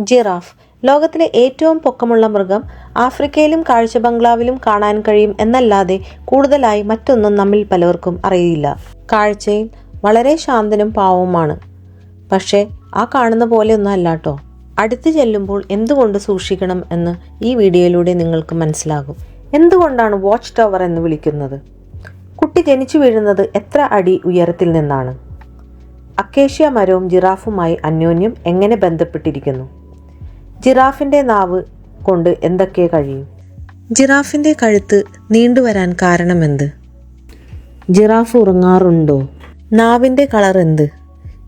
Giraffe. ലോകത്തിലെ ഏറ്റവും പൊക്കമുള്ള മൃഗം ആഫ്രിക്കയിലും കാഴ്ച ബംഗ്ലാവിലും കാണാൻ കഴിയും എന്നല്ലാതെ കൂടുതലായി മറ്റൊന്നും നമ്മിൽ പലർക്കും അറിയില്ല. കാഴ്ചയിൽ വളരെ ശാന്തനും പാവവുമാണ്. പക്ഷേ ആ കാണുന്ന പോലെയൊന്നും അല്ലാട്ടോ. അടുത്ത് ചെല്ലുമ്പോൾ എന്തുകൊണ്ട് സൂക്ഷിക്കണം എന്ന് ഈ വീഡിയോയിലൂടെ നിങ്ങൾക്ക് മനസ്സിലാകും. എന്തുകൊണ്ടാണ് വാച്ച് ടവർ എന്ന് വിളിക്കുന്നത്? കുട്ടി ജനിച്ചു വീഴുന്നത് എത്ര അടി ഉയരത്തിൽ നിന്നാണ്? അക്കേഷ്യ മരവും ജിറാഫുമായി അന്യോന്യം എങ്ങനെ ബന്ധപ്പെട്ടിരിക്കുന്നു? ജിറാഫിന്റെ നാവ് കൊണ്ട് എന്തൊക്കെ കഴിയും? ജിറാഫിന്റെ കഴുത്ത് നീണ്ടുവരാൻ കാരണമെന്ത്? ജിറാഫ് ഉറങ്ങാറുണ്ടോ? നാവിന്റെ കളർ എന്ത്?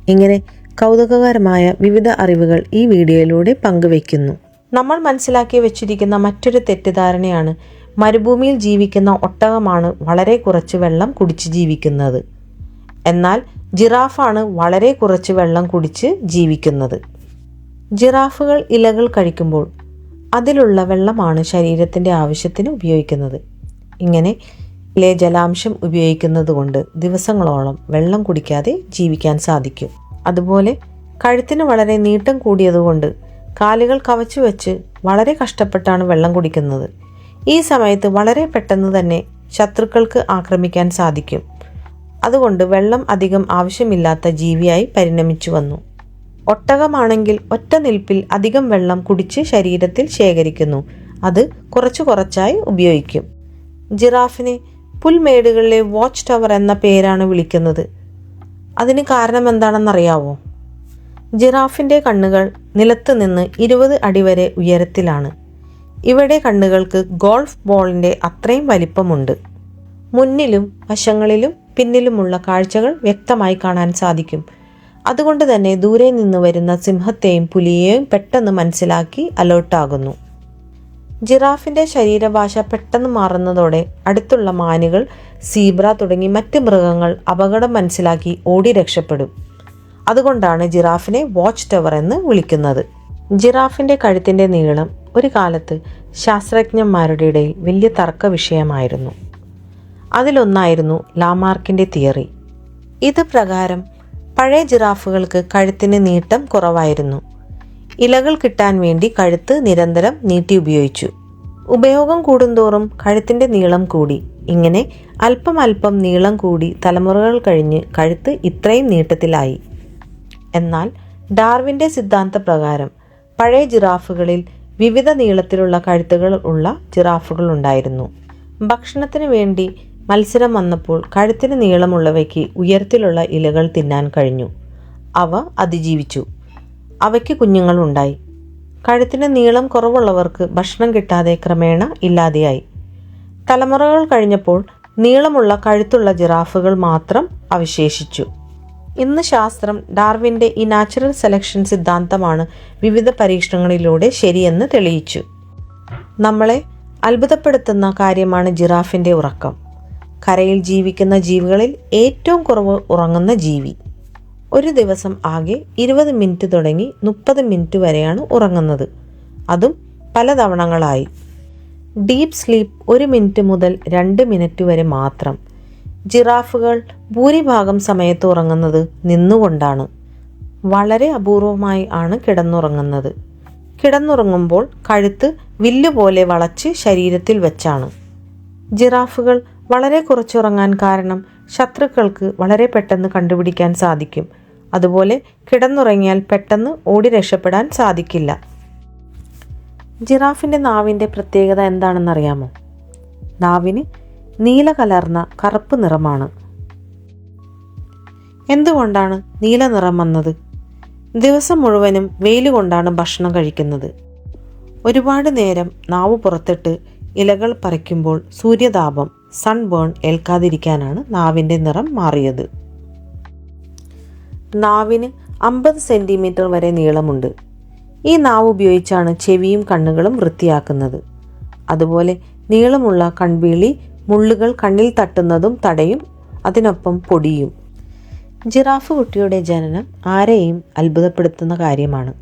ഇങ്ങനെ കൗതുകകരമായ വിവിധ അറിവുകൾ ഈ വീഡിയോയിലൂടെ പങ്കുവയ്ക്കുന്നു. നമ്മൾ മനസ്സിലാക്കി വെച്ചിരിക്കുന്ന മറ്റൊരു തെറ്റിദ്ധാരണയാണ് മരുഭൂമിയിൽ ജീവിക്കുന്ന ഒട്ടകമാണ് വളരെ കുറച്ച് വെള്ളം കുടിച്ച് ജീവിക്കുന്നത്. എന്നാൽ ജിറാഫാണ് വളരെ കുറച്ച് വെള്ളം കുടിച്ച് ജീവിക്കുന്നത്. ജിറാഫുകൾ ഇലകൾ കഴിക്കുമ്പോൾ അതിലുള്ള വെള്ളമാണ് ശരീരത്തിന്റെ ആവശ്യത്തിന് ഉപയോഗിക്കുന്നത്. ഇങ്ങനെ ഇലെ ജലാംശം ഉപയോഗിക്കുന്നത് കൊണ്ട് ദിവസങ്ങളോളം വെള്ളം കുടിക്കാതെ ജീവിക്കാൻ സാധിക്കും. അതുപോലെ കഴുത്തിന് വളരെ നീട്ടം കൂടിയതുകൊണ്ട് കാലുകൾ കവച്ചു വെച്ച് വളരെ കഷ്ടപ്പെട്ടാണ് വെള്ളം കുടിക്കുന്നത്. ഈ സമയത്ത് വളരെ പെട്ടെന്ന് തന്നെ ശത്രുക്കൾക്ക് ആക്രമിക്കാൻ സാധിക്കും. അതുകൊണ്ട് വെള്ളം അധികം ആവശ്യമില്ലാത്ത ജീവിയായി പരിണമിച്ചു വന്നു. ഒട്ടകമാണെങ്കിൽ ഒറ്റ നിൽപ്പിൽ അധികം വെള്ളം കുടിച്ച് ശരീരത്തിൽ ശേഖരിക്കുന്നു. അത് കുറച്ചു കുറച്ചായി ഉപയോഗിക്കും. ജിറാഫിനെ പുൽമേടുകളിലെ വാച്ച് ടവർ എന്ന പേരാണ് വിളിക്കുന്നത്. അതിന് കാരണം എന്താണെന്നറിയാവോ? ജിറാഫിന്റെ കണ്ണുകൾ നിലത്ത് നിന്ന് ഇരുപത് അടി വരെ ഉയരത്തിലാണ്. ഇവിടെ കണ്ണുകൾക്ക് ഗോൾഫ് ബോളിന്റെ അത്രയും വലിപ്പമുണ്ട്. മുന്നിലും വശങ്ങളിലും പിന്നിലുമുള്ള കാഴ്ചകൾ വ്യക്തമായി കാണാൻ സാധിക്കും. അതുകൊണ്ട് തന്നെ ദൂരെ നിന്ന് വരുന്ന സിംഹത്തെയും പുലിയെയും പെട്ടെന്ന് മനസ്സിലാക്കി അലേർട്ടാകുന്നു ജിറാഫിന്റെ ശരീരഭാഷ പെട്ടെന്ന് മാറുന്നതോടെ അടുത്തുള്ള മാനുകൾ സീബ്ര തുടങ്ങി മറ്റ് മൃഗങ്ങൾ അപകടം മനസ്സിലാക്കി ഓടി രക്ഷപ്പെടും. അതുകൊണ്ടാണ് ജിറാഫിനെ വാച്ച് ടവർ എന്ന് വിളിക്കുന്നത്. ജിറാഫിന്റെ കഴുത്തിന്റെ നീളം ഒരു കാലത്ത് ശാസ്ത്രജ്ഞന്മാരുടെ ഇടയിൽ വലിയ തർക്ക വിഷയമായിരുന്നു. അതിലൊന്നായിരുന്നു ലാമാർക്കിന്റെ തിയറി. ഇത് പ്രകാരം പഴയ ജിറാഫുകൾക്ക് കഴുത്തിന് നീട്ടം കുറവായിരുന്നു. ഇലകൾ കിട്ടാൻ വേണ്ടി കഴുത്ത് നിരന്തരം നീട്ടി ഉപയോഗിച്ചു. ഉപയോഗം കൂടുന്തോറും കഴുത്തിന്റെ നീളം കൂടി. ഇങ്ങനെ അല്പം അല്പം നീളം കൂടി തലമുറകൾ കഴിഞ്ഞ് കഴുത്ത് ഇത്രയും നീട്ടത്തിലായി. എന്നാൽ ഡാർവിന്റെ സിദ്ധാന്ത പ്രകാരം പഴയ ജിറാഫുകളിൽ വിവിധ നീളത്തിലുള്ള കഴുത്തുകൾ ഉള്ള ജിറാഫുകൾ ഉണ്ടായിരുന്നു. ഭക്ഷണത്തിന് വേണ്ടി മത്സരം വന്നപ്പോൾ കഴുത്തിന് നീളമുള്ളവയ്ക്ക് ഉയരത്തിലുള്ള ഇലകൾ തിന്നാൻ കഴിഞ്ഞു. അവ അതിജീവിച്ചു. അവയ്ക്ക് കുഞ്ഞുങ്ങളുണ്ടായി. കഴുത്തിന് നീളം കുറവുള്ളവർക്ക് ഭക്ഷണം കിട്ടാതെ ക്രമേണ ഇല്ലാതെയായി. തലമുറകൾ കഴിഞ്ഞപ്പോൾ നീളമുള്ള കഴുത്തുള്ള ജിറാഫുകൾ മാത്രം അവശേഷിച്ചു. ഇന്ന് ശാസ്ത്രം ഡാർവിന്റെ ഈ നാച്ചുറൽ സെലക്ഷൻ സിദ്ധാന്തമാണ് വിവിധ പരീക്ഷണങ്ങളിലൂടെ ശരിയെന്ന് തെളിയിച്ചു. നമ്മളെ അത്ഭുതപ്പെടുത്തുന്ന കാര്യമാണ് ജിറാഫിന്റെ ഉറക്കം. കരയിൽ ജീവിക്കുന്ന ജീവികളിൽ ഏറ്റവും കുറവ് ഉറങ്ങുന്ന ജീവി. ഒരു ദിവസം ആകെ ഇരുപത് മിനിറ്റ് തുടങ്ങി മുപ്പത് മിനിറ്റ് വരെയാണ് ഉറങ്ങുന്നത്. അതും പല തവണകളായി. ഡീപ്പ് സ്ലീപ്പ് ഒരു മിനിറ്റ് മുതൽ രണ്ട് മിനിറ്റ് വരെ മാത്രം. ജിറാഫുകൾ ഭൂരിഭാഗം സമയത്ത് ഉറങ്ങുന്നത് നിന്നുകൊണ്ടാണ്. വളരെ അപൂർവമായി ആണ് കിടന്നുറങ്ങുന്നത്. കിടന്നുറങ്ങുമ്പോൾ കഴുത്ത് വില്ലുപോലെ വളച്ച് ശരീരത്തിൽ വെച്ചാണ്. ജിറാഫുകൾ വളരെ കുറച്ചുറങ്ങാൻ കാരണം ശത്രുക്കൾക്ക് വളരെ പെട്ടെന്ന് കണ്ടുപിടിക്കാൻ സാധിക്കും. അതുപോലെ കിടന്നുറങ്ങിയാൽ പെട്ടെന്ന് ഓടി രക്ഷപ്പെടാൻ സാധിക്കില്ല. ജിറാഫിന്റെ നാവിന്റെ പ്രത്യേകത എന്താണെന്നറിയാമോ? നാവിന് നീല കലർന്ന കറുപ്പ് നിറമാണ്. എന്തുകൊണ്ടാണ് നീല നിറം വന്നത്? ദിവസം മുഴുവനും വെയിൽ കൊണ്ടാണ് ഭക്ഷണം കഴിക്കുന്നത്. ഒരുപാട് നേരം നാവ് പുറത്തിട്ട് ഇലകൾ പറിക്കുമ്പോൾ സൂര്യതാപം സൺബേൺ ഏൽക്കാതിരിക്കാനാണ് നാവിന്റെ നിറം മാറിയത്. നാവിന് അമ്പത് സെന്റിമീറ്റർ വരെ നീളമുണ്ട്. ഈ നാവ് ഉപയോഗിച്ചാണ് ചെവിയും കണ്ണുകളും വൃത്തിയാക്കുന്നത്. അതുപോലെ നീളമുള്ള കൺവീളി മുള്ളുകൾ കണ്ണിൽ തട്ടുന്നതും തടയും അതിനൊപ്പം പൊടിയും. ജിറാഫ് കുട്ടിയുടെ ജനനം ആരെയും അത്ഭുതപ്പെടുത്തുന്ന കാര്യമാണ്.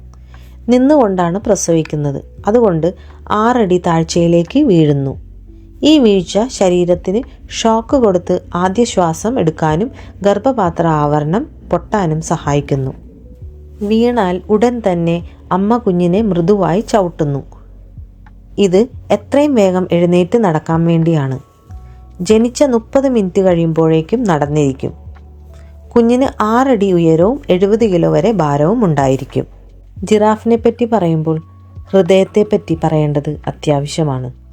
നിന്നുകൊണ്ടാണ് പ്രസവിക്കുന്നത്. അതുകൊണ്ട് ആറടി താഴ്ചയിലേക്ക് വീഴുന്നു. ഈ വീഴ്ച ശരീരത്തിന് ഷോക്ക് കൊടുത്ത് ആദ്യ ശ്വാസം എടുക്കാനും ഗർഭപാത്ര ആവരണം പൊട്ടാനും സഹായിക്കുന്നു. വീണാൽ ഉടൻ തന്നെ അമ്മ കുഞ്ഞിനെ മൃദുവായി ചവിട്ടുന്നു. ഇത് എത്രയും വേഗം എഴുന്നേറ്റ് നടക്കാൻ വേണ്ടിയാണ്. ജനിച്ച മുപ്പത് മിനിറ്റ് കഴിയുമ്പോഴേക്കും നടന്നിരിക്കും. കുഞ്ഞിന് ആറടി ഉയരവും എഴുപത് കിലോ വരെ ഭാരവും ഉണ്ടായിരിക്കും. ജിറാഫിനെ പറ്റി പറയുമ്പോൾ ഹൃദയത്തെ പറ്റി പറയേണ്ടത് അത്യാവശ്യമാണ്.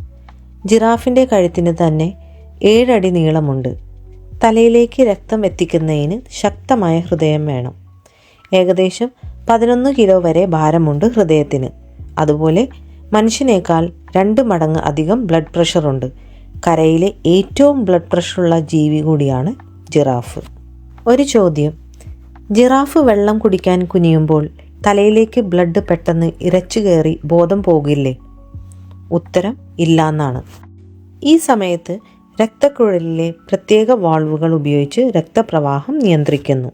ജിറാഫിന്റെ കഴുത്തിന് തന്നെ ഏഴടി നീളമുണ്ട്. തലയിലേക്ക് രക്തം എത്തിക്കുന്നതിന് ശക്തമായ ഹൃദയം വേണം. ഏകദേശം പതിനൊന്ന് കിലോ വരെ ഭാരമുണ്ട് ഹൃദയത്തിന്. അതുപോലെ മനുഷ്യനേക്കാൾ രണ്ട് മടങ്ങ് അധികം ബ്ലഡ് പ്രഷറുണ്ട് കരയിലെ ഏറ്റവും ബ്ലഡ് പ്രഷറുള്ള ജീവി കൂടിയാണ് ജിറാഫ്. ഒരു ചോദ്യം. ജിറാഫ് വെള്ളം കുടിക്കാൻ കുനിയുമ്പോൾ തലയിലേക്ക് ബ്ലഡ് പെട്ടെന്ന് ഇരച്ചു കയറി ബോധം പോകില്ലേ? ഉത്തരം ഇല്ലാന്നാണ് ഈ സമയത്ത് രക്തക്കുഴലിലെ പ്രത്യേക വാൾവുകൾ ഉപയോഗിച്ച് രക്തപ്രവാഹം നിയന്ത്രിക്കുന്നു.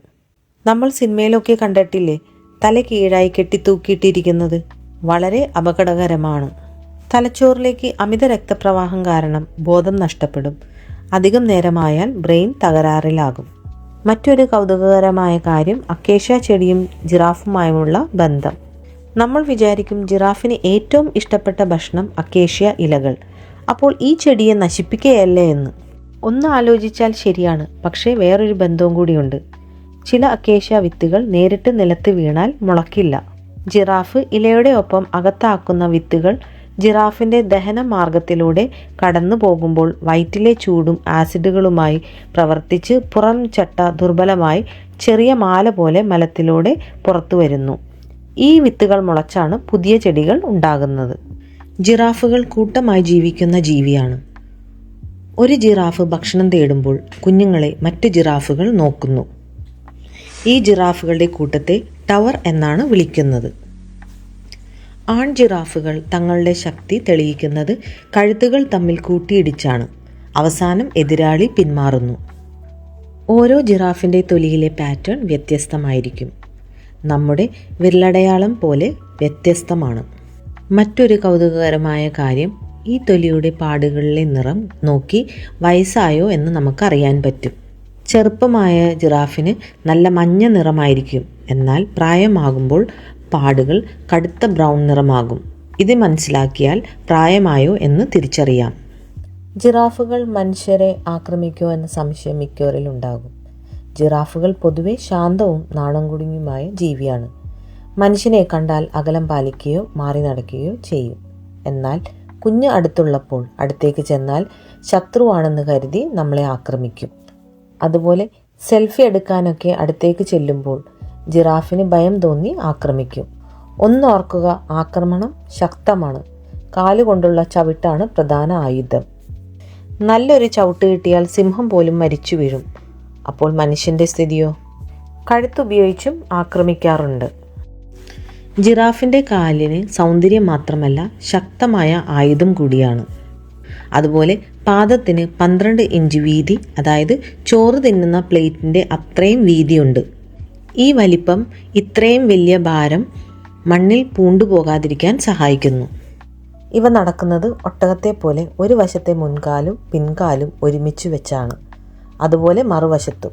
നമ്മൾ സിനിമയിലൊക്കെ കണ്ടിട്ടില്ലേ? തല കീഴായി കെട്ടിത്തൂക്കിയിട്ടിരിക്കുന്നത് വളരെ അപകടകരമാണ്. തലച്ചോറിലേക്ക് അമിത രക്തപ്രവാഹം കാരണം ബോധം നഷ്ടപ്പെടും. അധികം നേരമായാൽ ബ്രെയിൻ തകരാറിലാകും. മറ്റൊരു കൗതുകകരമായ കാര്യം അക്കേഷ്യ ചെടിയും ജിറാഫുമായുമുള്ള ബന്ധം. നമ്മൾ വിചാരിക്കും ജിറാഫിന് ഏറ്റവും ഇഷ്ടപ്പെട്ട ഭക്ഷണം അക്കേഷ്യ ഇലകൾ. അപ്പോൾ ഈ ചെടിയെ നശിപ്പിക്കുകയല്ലേ എന്ന്. ഒന്ന് ആലോചിച്ചാൽ ശരിയാണ് പക്ഷേ വേറൊരു ബന്ധവും കൂടിയുണ്ട്. ചില അക്കേഷ്യ വിത്തുകൾ നേരിട്ട് നിലത്ത് വീണാൽ മുളക്കില്ല. ജിറാഫ് ഇലയുടെ ഒപ്പം അകത്താക്കുന്ന വിത്തുകൾ ജിറാഫിന്റെ ദഹന മാർഗത്തിലൂടെ കടന്നു പോകുമ്പോൾ വയറ്റിലെ ചൂടും ആസിഡുകളുമായി പ്രവർത്തിച്ച് പുറം ചട്ട ദുർബലമായി ചെറിയ മാല പോലെ മലത്തിലൂടെ പുറത്തു വരുന്നു ഈ വിത്തുകൾ മുളച്ചാണ് പുതിയ ചെടികൾ ഉണ്ടാകുന്നത്. ജിറാഫുകൾ കൂട്ടമായി ജീവിക്കുന്ന ജീവിയാണ്. ഒരു ജിറാഫ് ഭക്ഷണം തേടുമ്പോൾ കുഞ്ഞുങ്ങളെ മറ്റ് ജിറാഫുകൾ നോക്കുന്നു. ഈ ജിറാഫുകളുടെ കൂട്ടത്തെ ടവർ എന്നാണ് വിളിക്കുന്നത്. ആൺ ജിറാഫുകൾ തങ്ങളുടെ ശക്തി തെളിയിക്കുന്നത് കഴുത്തുകൾ തമ്മിൽ കൂട്ടിയിടിച്ചാണ്. അവസാനം എതിരാളി പിന്മാറുന്നു. ഓരോ ജിറാഫിന്റെ തൊലിയിലെ പാറ്റേൺ വ്യത്യസ്തമായിരിക്കും. നമ്മുടെ വിരലടയാളം പോലെ വ്യത്യസ്തമാണ്. മറ്റൊരു കൗതുകകരമായ കാര്യം ഈ തൊലിയുടെ പാടുകളിലെ നിറം നോക്കി വയസ്സായോ എന്ന് നമുക്കറിയാൻ പറ്റും. ചെറുപ്പമായ ജിറാഫിന് നല്ല മഞ്ഞ നിറമായിരിക്കും. എന്നാൽ പ്രായമാകുമ്പോൾ പാടുകൾ കടുത്ത ബ്രൗൺ നിറമാകും. ഇത് മനസ്സിലാക്കിയാൽ പ്രായമായോ എന്ന് തിരിച്ചറിയാം. ജിറാഫുകൾ മനുഷ്യരെ ആക്രമിക്കുമോ എന്ന സംശയം മിക്കവരിൽ ഉണ്ടാകും ജിറാഫുകൾ പൊതുവെ ശാന്തവും നാണം കുടുങ്ങിയുമായ ജീവിയാണ്. മനുഷ്യനെ കണ്ടാൽ അകലം പാലിക്കുകയോ മാറി നടക്കുകയോ ചെയ്യും. എന്നാൽ കുഞ്ഞ് അടുത്തുള്ളപ്പോൾ അടുത്തേക്ക് ചെന്നാൽ ശത്രുവാണെന്ന് കരുതി നമ്മളെ ആക്രമിക്കും. അതുപോലെ സെൽഫി എടുക്കാനൊക്കെ അടുത്തേക്ക് ചെല്ലുമ്പോൾ ജിറാഫിന് ഭയം തോന്നി ആക്രമിക്കും. ഒന്നോർക്കുക ആക്രമണം ശക്തമാണ്. കാലുകൊണ്ടുള്ള ചവിട്ടാണ് പ്രധാന ആയുധം. നല്ലൊരു ചവിട്ട് കിട്ടിയാൽ സിംഹം പോലും മരിച്ചു വീഴും അപ്പോൾ മനുഷ്യന്റെ സ്ഥിതിയോ? കഴുത്തുപയോഗിച്ചും ആക്രമിക്കാറുണ്ട്. ജിറാഫിന്റെ കാലിന് സൗന്ദര്യം മാത്രമല്ല ശക്തമായ ആയുധം കൂടിയാണ്. അതുപോലെ പാദത്തിന് പന്ത്രണ്ട് ഇഞ്ച് വീതി അതായത് ചോറ് തിന്നുന്ന പ്ലേറ്റിന്റെ അത്രയും വീതിയുണ്ട്. ഈ വലിപ്പം ഇത്രയും വലിയ ഭാരം മണ്ണിൽ പൂണ്ടുപോകാതിരിക്കാൻ സഹായിക്കുന്നു. ഇവ നടക്കുന്നത് ഒട്ടകത്തെ പോലെ ഒരു വശത്തെ മുൻകാലും പിൻകാലും ഒരുമിച്ച് വെച്ചാണ്. അതുപോലെ മറുവശത്തും.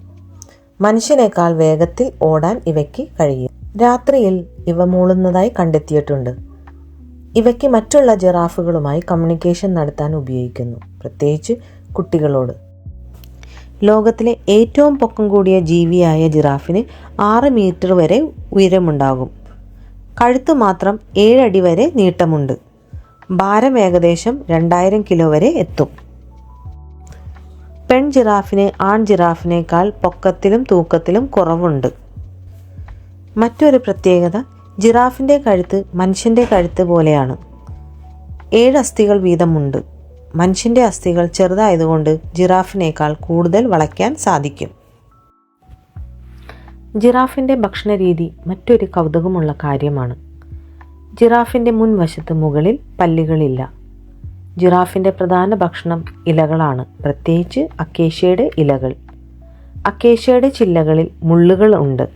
മനുഷ്യനേക്കാൾ വേഗത്തിൽ ഓടാൻ ഇവയ്ക്ക് കഴിയും. രാത്രിയിൽ ഇവ മൂളുന്നതായി കണ്ടെത്തിയിട്ടുണ്ട്. ഇവയ്ക്ക് മറ്റുള്ള ജിറാഫുകളുമായി കമ്മ്യൂണിക്കേഷൻ നടത്താൻ ഉപയോഗിക്കുന്നു പ്രത്യേകിച്ച് കുട്ടികളോട്. ലോകത്തിലെ ഏറ്റവും പൊക്കം കൂടിയ ജീവിയായ ജിറാഫിന് ആറ് മീറ്റർ വരെ ഉയരമുണ്ടാകും. കഴുത്ത് മാത്രം ഏഴടി വരെ നീട്ടമുണ്ട്. ഭാരം ഏകദേശം രണ്ടായിരം കിലോ വരെ എത്തും. പെൺ ജിറാഫിന് ആൺ ജിറാഫിനേക്കാൾ പൊക്കത്തിലും തൂക്കത്തിലും കുറവുണ്ട്. മറ്റൊരു പ്രത്യേകത ജിറാഫിന്റെ കഴുത്ത് മനുഷ്യന്റെ കഴുത്ത് പോലെയാണ്. ഏഴ് അസ്ഥികൾ വീതമുണ്ട്. മനുഷ്യന്റെ അസ്ഥികൾ ചെറുതായതുകൊണ്ട് ജിറാഫിനേക്കാൾ കൂടുതൽ വളയ്ക്കാൻ സാധിക്കും. ജിറാഫിന്റെ ഭക്ഷണരീതി മറ്റൊരു കൗതുകമുള്ള കാര്യമാണ്. ജിറാഫിന്റെ മുൻവശത്ത് മുകളിൽ പല്ലുകളില്ല. ജിറാഫിന്റെ പ്രധാന ഭക്ഷണം ഇലകളാണ്. പ്രത്യേകിച്ച് അക്കേഷ്യയുടെ ഇലകൾ. അക്കേഷ്യയുടെ ചില്ലകളിൽ മുള്ളുകൾ ഉണ്ട്.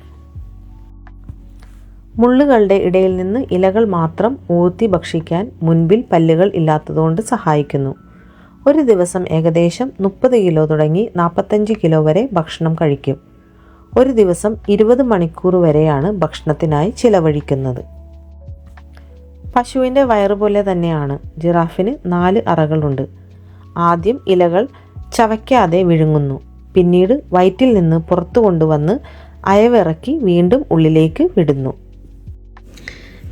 മുള്ളുകളുടെ ഇടയിൽ നിന്ന് ഇലകൾ മാത്രം ഊത്തി ഭക്ഷിക്കാൻ മുൻപിൽ പല്ലുകൾ ഇല്ലാത്തതുകൊണ്ട് സഹായിക്കുന്നു. ഒരു ദിവസം ഏകദേശം മുപ്പത് കിലോ തുടങ്ങി നാൽപ്പത്തഞ്ച് കിലോ വരെ ഭക്ഷണം കഴിക്കും. ഒരു ദിവസം ഇരുപത് മണിക്കൂർ വരെയാണ് ഭക്ഷണത്തിനായി ചിലവഴിക്കുന്നത്. പശുവിന്റെ പോലെ തന്നെയാണ്. ജിറാഫിന് നാല് അറകളുണ്ട്. ആദ്യം ഇലകൾ ചവയ്ക്കാതെ വിഴുങ്ങുന്നു. പിന്നീട് വയറ്റിൽ നിന്ന് പുറത്തു കൊണ്ടുവന്ന് അയവിറക്കി വീണ്ടും ഉള്ളിലേക്ക് വിടുന്നു.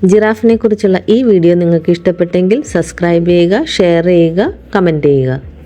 ജിറാഫിനെ കുറിച്ചുള്ള ഈ വീഡിയോ നിങ്ങൾക്ക് ഇഷ്ടപ്പെട്ടെങ്കിൽ സബ്സ്ക്രൈബ് ചെയ്യുക ഷെയർ ചെയ്യുക കമന്റ് ചെയ്യുക.